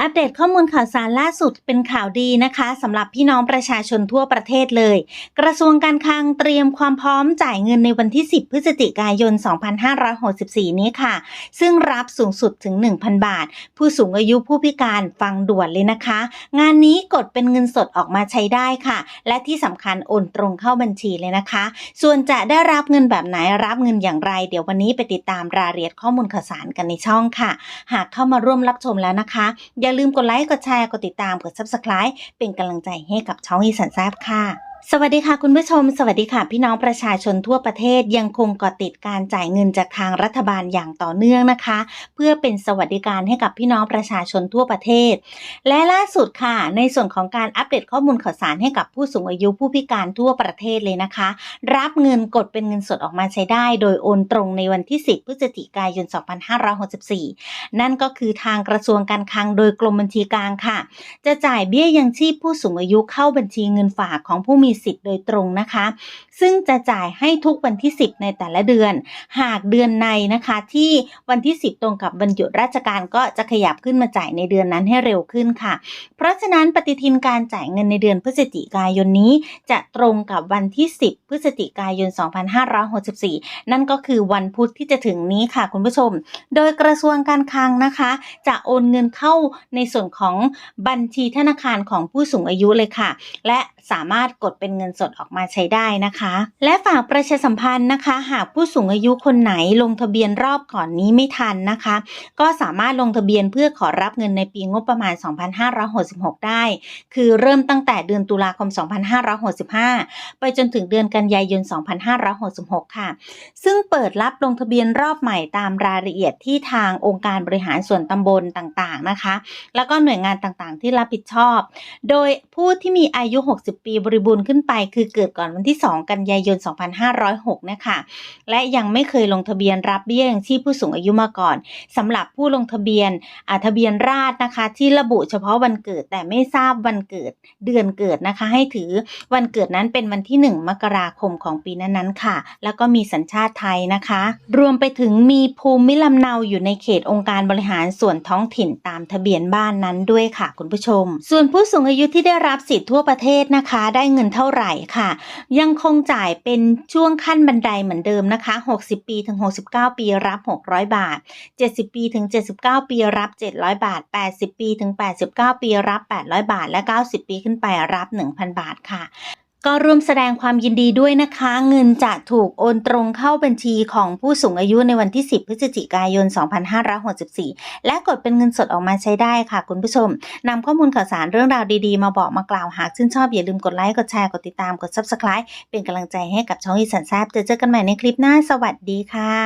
อัปเดตข้อมูลข่าวสารล่าสุดเป็นข่าวดีนะคะสำหรับพี่น้องประชาชนทั่วประเทศเลย กระทรวงการคลังเตรียมความพร้อมจ่ายเงินในวันที่ 10 พฤศจิกายน 2564 นี้ค่ะ ซึ่งรับสูงสุดถึง 1,000 บาท ผู้สูงอายุผู้พิการฟังด่วนเลยนะคะ งานนี้กดเป็นเงินสดออกมาใช้ได้ค่ะ และที่สำคัญโอนตรงเข้าบัญชีเลยนะคะ ส่วนจะได้รับเงินแบบไหนรับเงินอย่างไร เดี๋ยววันนี้ไปติดตามรายละเอียดข้อมูลข่าวสารกันในช่องค่ะ หากเข้ามาร่วมรับชมแล้วนะคะอย่าย่าลืมกดไลค์ กดแชร์ กดติดตาม กด Subscribe เป็นกำลังใจให้กับช่องอีสันแซบค่ะ สวัสดีค่ะคุณผู้ชม สวัสดีค่ะ พี่น้องประชาชนทั่วประเทศยังคงเกาะติดการจ่ายเงินจากทางรัฐบาลอย่างต่อเนื่องนะคะ เพื่อเป็นสวัสดิการให้กับพี่น้องประชาชนทั่วประเทศ และล่าสุดค่ะ ในส่วนของการอัปเดตข้อมูลข่าวสารให้กับผู้สูงอายุผู้พิการทั่วประเทศเลยนะคะ รับเงินกดเป็นเงินสดออกมาใช้ได้ โดยโอนตรงในวันที่ 10พฤศจิกายน 2564 นั่นก็คือทางกระทรวงการคลังโดยกรมบัญชีกลางค่ะ จะจ่ายเบี้ยยังชีพผู้สูงอายุเข้าบัญชีเงินฝากของผู้มีีสิทธิ์โดยตรงนะคะ ซึ่งจะจ่ายให้ทุกวันที่ 10 ในแต่ละเดือน หากเดือนในนะคะที่วันที่ 10 ตรงกับวันหยุดราชการก็จะขยับขึ้นมาจ่ายในเดือนนั้นให้เร็วขึ้นค่ะ เพราะฉะนั้นปฏิทินการจ่ายเงินในเดือนพฤศจิกายนนี้ จะตรงกับวันที่ 10 พฤศจิกายน 2564 นั่นก็คือวันพุธที่จะถึงนี้ค่ะคุณผู้ชม โดยกระทรวงการคลังนะคะ จะโอนเงินเข้าในส่วนของบัญชีธนาคารของผู้สูงอายุเลยค่ะ และสามารถกดเป็นเงินสดออกมาใช้ได้นะคะ และฝากประชาสัมพันธ์นะคะ หากผู้สูงอายุคนไหนลงทะเบียนรอบก่อนนี้ไม่ทันนะคะ ก็สามารถลงทะเบียนเพื่อขอรับเงินในปีงบประมาณ 2566 ได้ คือเริ่มตั้งแต่เดือนตุลาคม 2565 ไปจนถึงเดือนกันยายน 2566 ค่ะ ซึ่งเปิดรับลงทะเบียนรอบใหม่ตามรายละเอียดที่ทางองค์การบริหารส่วนตำบลต่างๆนะคะ แล้วก็หน่วยงานต่างๆ ที่รับผิดชอบ โดยผู้ที่มีอายุ 60 ปีบริบูรณ์ขึ้นไปคือเกิดก่อนวันที่ 2 กันยายน 2506 นะคะ และยังไม่เคยลงทะเบียนรับเบี้ยยังชีพผู้สูงอายุมาก่อนสำหรับผู้ลงทะเบียนอาทะเบียนราษนะคะ ที่ระบุเฉพาะวันเกิดแต่ไม่ทราบวันเกิดเดือนเกิดนะคะ ให้ถือวันเกิดนั้นเป็นวันที่ 1 มกราคมของปีนั้นๆค่ะ แล้วก็มีสัญชาติไทยนะคะ รวมไปถึงมีภูมิลำเนาอยู่ในเขตองค์การบริหารส่วนท้องถิ่นตามทะเบียนบ้านนั้นด้วยค่ะ คุณผู้ชม ส่วนผู้สูงอายุที่ได้รับสิทธิ์ทั่วประเทศนะคะ ได้เงินเท่าไหร่ค่ะ ยังคงจ่ายเป็นช่วงขั้นบันไดเหมือนเดิมนะคะ 60 ปีถึง 69 ปีรับ 600 บาท 70 ปีถึง 79 ปีรับ 700 บาท 80 ปีถึง 89 ปีรับ 800 บาท และ 90 ปีขึ้นไปรับ 1,000 บาทค่ะ ก็ร่วมแสดงความยินดีด้วยนะคะ เงินจะถูกโอนตรงเข้าบัญชีของผู้สูงอายุในวันที่ 10 พฤศจิกายน 2564 และกดเป็นเงินสดออกมาใช้ได้ค่ะคุณผู้ชมนำข้อมูลข่าวสารเรื่องราวดีๆ มาบอกมากล่าวหากชื่นชอบ อย่าลืมกดไลค์ กดแชร์ กดติดตามกด Subscribe เป็นกำลังใจให้กับช่องอีสันแซบเจอเจอกันใหม่ในคลิปหน้าสวัสดีค่ะ